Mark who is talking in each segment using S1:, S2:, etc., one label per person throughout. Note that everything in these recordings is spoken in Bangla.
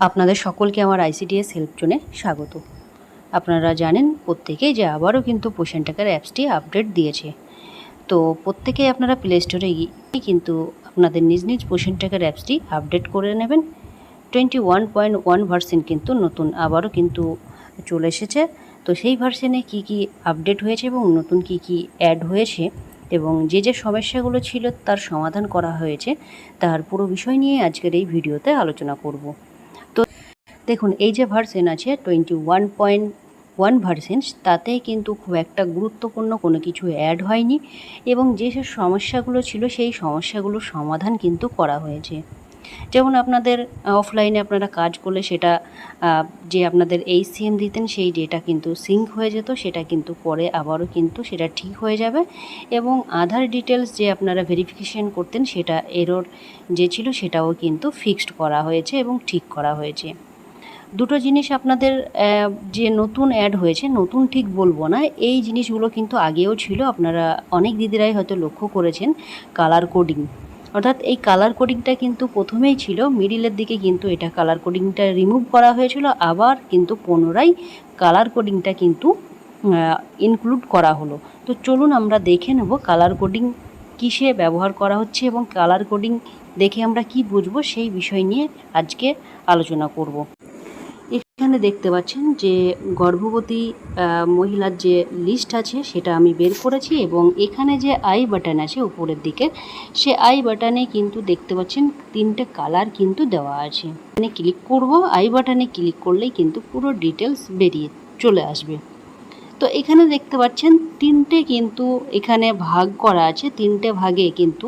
S1: আপনাদের সকলকে আমার আইসিডিএস হেল্প জোনে স্বাগত। আপনারা জানেন, প্রত্যেকেই যে আবারও কিন্তু পোষণ টাকার অ্যাপসটি আপডেট দিয়েছে। তো প্রত্যেকেই আপনারা প্লে স্টোরে গিয়ে কিন্তু আপনাদের নিজ নিজ পোষণ টাকার অ্যাপসটি আপডেট করে নেবেন। Twenty one point one version কিন্তু নতুন আবারও কিন্তু চলে এসেছে। তো সেই ভার্সেনে কি কি আপডেট হয়েছে এবং নতুন কি কি অ্যাড হয়েছে এবং যে যে সমস্যাগুলো ছিল তার সমাধান করা হয়েছে, তার পুরো বিষয় নিয়ে আজকের এই ভিডিওতে আলোচনা করব। দেখুন, এই যে ভার্সেন আছে twenty one point one version তাতে কিন্তু খুব একটা গুরুত্বপূর্ণ কোনো কিছু অ্যাড হয়নি এবং যেসব সমস্যাগুলো ছিল, সেই সমস্যাগুলোর সমাধান কিন্তু করা হয়েছে। যেমন আপনাদের অফলাইনে আপনারা কাজ করলে সেটা যে আপনাদের এই সিএম দিতেন, সেই ডেটা কিন্তু সিঙ্ক হয়ে যেত, সেটা কিন্তু পরে আবারও কিন্তু সেটা ঠিক হয়ে যাবে এবং আধার ডিটেলস যে আপনারা ভেরিফিকেশন করতেন, সেটা এরর যে ছিল, সেটাও কিন্তু ফিক্সড করা হয়েছে এবং ঠিক করা হয়েছে। দুটো জিনিস আপনাদের যে নতুন অ্যাড হয়েছে, নতুন ঠিক বলব না, এই জিনিসগুলো কিন্তু আগেও ছিল, আপনারা অনেক দিদিরাই হয়তো লক্ষ্য করেছেন কালার কোডিং অর্থাৎ এই কালার কোডিংটা কিন্তু প্রথমেই ছিল মিডিলের দিকে কিন্তু এটা কালার কোডিংটা রিমুভ করা হয়েছিল, আবার কিন্তু পুনরায় কালার কোডিংটা কিন্তু ইনক্লুড করা হলো। তো চলুন আমরা দেখে নেব কালার কোডিং কিসে ব্যবহার করা হচ্ছে এবং কালার কোডিং দেখে আমরা কি বুঝব, সেই বিষয় নিয়ে আজকে আলোচনা করব। এখানে দেখতে পাচ্ছেন যে গর্ভবতী মহিলার যে লিস্ট আছে সেটা আমি বের করেছি এবং এখানে যে আই বাটন আছে উপরের দিকে, সে আই বাটনে কিন্তু দেখতে পাচ্ছেন তিনটে কালার কিন্তু দেওয়া আছে। এখানে ক্লিক করব আই বাটনে ক্লিক করলেই কিন্তু পুরো ডিটেলস বেরিয়ে চলে আসবে। তো এখানে দেখতে পাচ্ছেন তিনটে কিন্তু এখানে ভাগ করা আছে, তিনটে ভাগে কিন্তু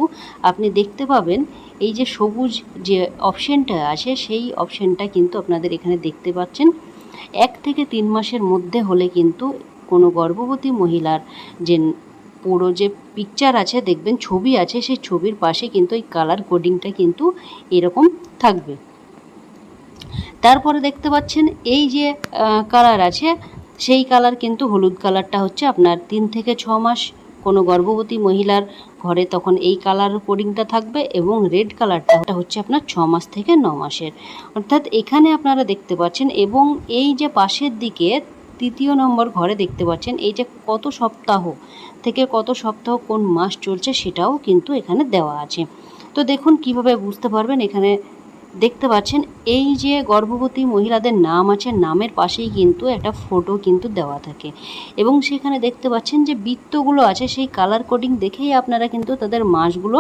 S1: আপনি দেখতে পাবেন এই যে সবুজ যে অপশানটা আছে, সেই অপশানটা কিন্তু আপনাদের এখানে দেখতে পাচ্ছেন। এক থেকে তিন মাসের মধ্যে হলে কিন্তু কোনো গর্ভবতী মহিলার যে পুরো যে পিকচার আছে, দেখবেন ছবি আছে, সেই ছবির পাশে কিন্তু এই কালার কোডিংটা কিন্তু এরকম থাকবে। তারপরে দেখতে পাচ্ছেন, এই যে কালার আছে, সেই কালার কিন্তু হলুদ কালারটা হচ্ছে আপনার তিন থেকে ছ মাস কোনো গর্ভবতী মহিলার ঘরে তখন এই কালার কোডিংটা থাকবে এবং রেড কালারটা হচ্ছে আপনার ছ মাস থেকে ন মাসের। অর্থাৎ এখানে আপনারা দেখতে পাচ্ছেন এবং এই যে পাশের দিকে তৃতীয় নম্বর ঘরে দেখতে পাচ্ছেন, এই যে কত সপ্তাহ থেকে কত সপ্তাহ কোন মাস চলছে সেটাও কিন্তু এখানে দেওয়া আছে। তো দেখুন কীভাবে বুঝতে পারবেন এখানে দেখতে পাচ্ছেন, এই যে গর্ভবতী মহিলাদের নাম আছে, নামের পাশেই কিন্তু একটা ফটো কিন্তু দেওয়া থাকে। এবং সেখানে দেখতে পাচ্ছেন যে বৃত্তগুলো আছে, সেই কালার কোডিং দেখেই আপনারা কিন্তু তাদের মাসগুলো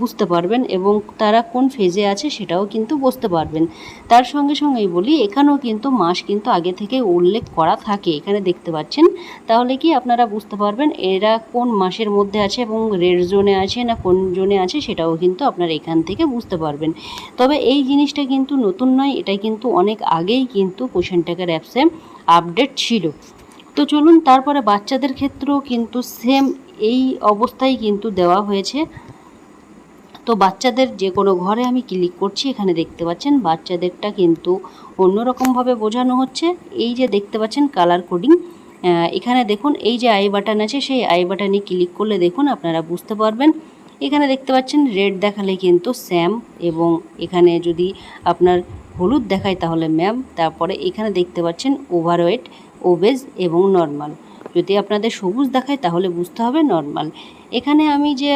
S1: বুঝতে পারবেন এবং তারা কোন ফেজে আছে সেটাও কিন্তু বুঝতে পারবেন। তার সঙ্গে সঙ্গেই বলি, এখানেও কিন্তু মাস কিন্তু আগে থেকে উল্লেখ করা থাকে, এখানে দেখতে পাচ্ছেন। তাহলে কি আপনারা বুঝতে পারবেন এরা কোন মাসের মধ্যে আছে এবং রেড জোনে আছে না কোন জোনে আছে সেটাও কিন্তু আপনারা এখান থেকে বুঝতে পারবেন। তবে এই জিনিসটা কিন্তু নতুন নয়, এটা কিন্তু অনেক আগেই কিন্তু কোশ্চেন টাকার অ্যাপসে আপডেট ছিল। তো চলুন, তারপরে বাচ্চাদের ক্ষেত্রেও কিন্তু সেম এই অবস্থায় কিন্তু দেওয়া হয়েছে। তো বাচ্চাদের যে কোনো ঘরে আমি ক্লিক করছি, এখানে দেখতে পাচ্ছেন বাচ্চাদেরটা কিন্তু অন্যরকমভাবে বোঝানো হচ্ছে। এই যে দেখতে পাচ্ছেন কালার কোডিং এখানে দেখুন এই যে আই বাটন আছে, সেই আই বাটনে ক্লিক করলে দেখুন আপনারা বুঝতে পারবেন। এখানে দেখতে পাচ্ছেন রেড দেখালে কিন্তু স্যাম এবং এখানে যদি আপনার হলুদ দেখায় তাহলে ম্যাম তারপরে এখানে দেখতে পাচ্ছেন ওভারওয়েট ওবেজ এবং নর্মাল যদি আপনাদের সবুজ দেখায় তাহলে বুঝতে হবে নর্মাল এখানে আমি যে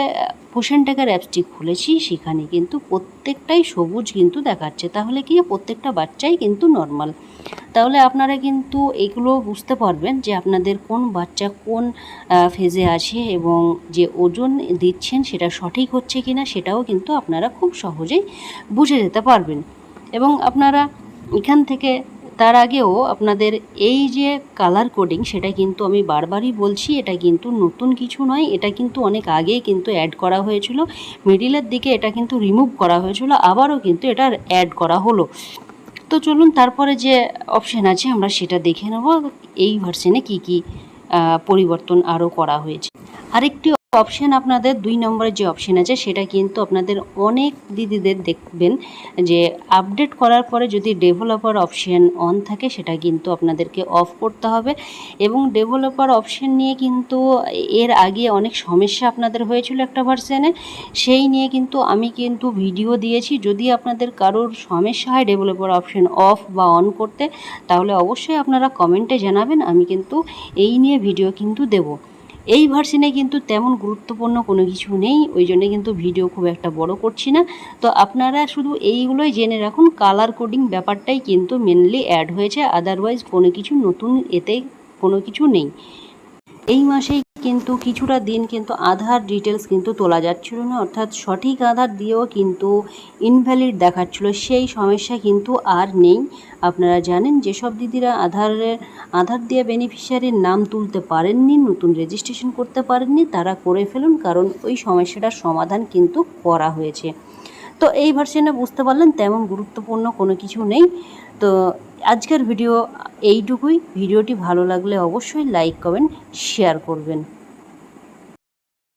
S1: পোষণ টাকার অ্যাপসটি খুলেছি, সেখানে কিন্তু প্রত্যেকটাই সবুজ কিন্তু দেখাচ্ছে। তাহলে কি, প্রত্যেকটা বাচ্চাই কিন্তু নর্মাল তাহলে আপনারা কিন্তু এগুলো বুঝতে পারবেন যে আপনাদের কোন বাচ্চা কোন ফেজে আছে এবং যে ওজন দিচ্ছেন সেটা সঠিক হচ্ছে কি না সেটাও কিন্তু আপনারা খুব সহজেই বুঝে যেতে পারবেন। এবং আপনারা এখান থেকে তার আগেও আপনাদের এই যে কালার কোডিং সেটা কিন্তু আমি বারবারই বলছি, এটা কিন্তু নতুন কিছু নয়, এটা কিন্তু অনেক আগেই কিন্তু অ্যাড করা হয়েছিল। মিডিলের দিকে এটা কিন্তু রিমুভ করা হয়েছিল, আবারও কিন্তু এটা অ্যাড করা হলো। তো চলুন তারপরে যে অপশান আছে আমরা সেটা দেখে নেব, এই ভার্সনে কি কি পরিবর্তন আরও করা হয়েছে। আরেকটি অপশান আপনাদের দুই নম্বরের যে অপশান আছে, সেটা কিন্তু আপনাদের অনেক দিদিদের দেখবেন যে আপডেট করার পরে যদি ডেভেলপার অপশান অন থাকে, সেটা কিন্তু আপনাদেরকে অফ করতে হবে। এবং ডেভেলপার অপশান নিয়ে কিন্তু এর আগে অনেক সমস্যা আপনাদের হয়েছিল একটা ভার্সনে সেই নিয়ে কিন্তু আমি কিন্তু ভিডিও দিয়েছি। যদি আপনাদের কারোর সমস্যা হয় ডেভেলপার অপশান অফ বা অন করতে, তাহলে অবশ্যই আপনারা কমেন্টে জানাবেন, আমি কিন্তু এই নিয়ে ভিডিও কিন্তু দেবো। এই ভার্সনে কিন্তু তেমন গুরুত্বপূর্ণ কোনো কিছু নেই, ওই জন্য কিন্তু ভিডিও খুব একটা বড় করছি না। তো আপনারা শুধু এইগুলোই জেনে রাখুন কালার কোডিং ব্যাপারটাই কিন্তু মেনলি অ্যাড হয়েছে আদারওয়াইজ কোনো কিছু নতুন এতে কোনো কিছু নেই। এই মাসেই কিন্তু কিছুটা দিন কিন্তু আধার ডিটেলস কিন্তু তোলা যাচ্ছিল না, অর্থাৎ সঠিক আধার দিয়েও কিন্তু ইনভ্যালিড দেখাচ্ছিল, সেই সমস্যা কিন্তু আর নেই। আপনারা জানেন যেসব দিদিরা আধারের, আধার দিয়ে বেনিফিশিয়ারির নাম তুলতে পারেননি, নতুন রেজিস্ট্রেশন করতে পারেননি, তারা করে ফেলুন, কারণ ওই সমস্যাটার সমাধান কিন্তু করা হয়েছে। তো এই ভার্সনে বুঝতে পারলেন তেমন গুরুত্বপূর্ণ কোনো কিছু নেই। তো আজকের ভিডিও এইটুকুই। ভিডিওটি ভালো লাগলে অবশ্যই লাইক কমেন্ট শেয়ার করবেন।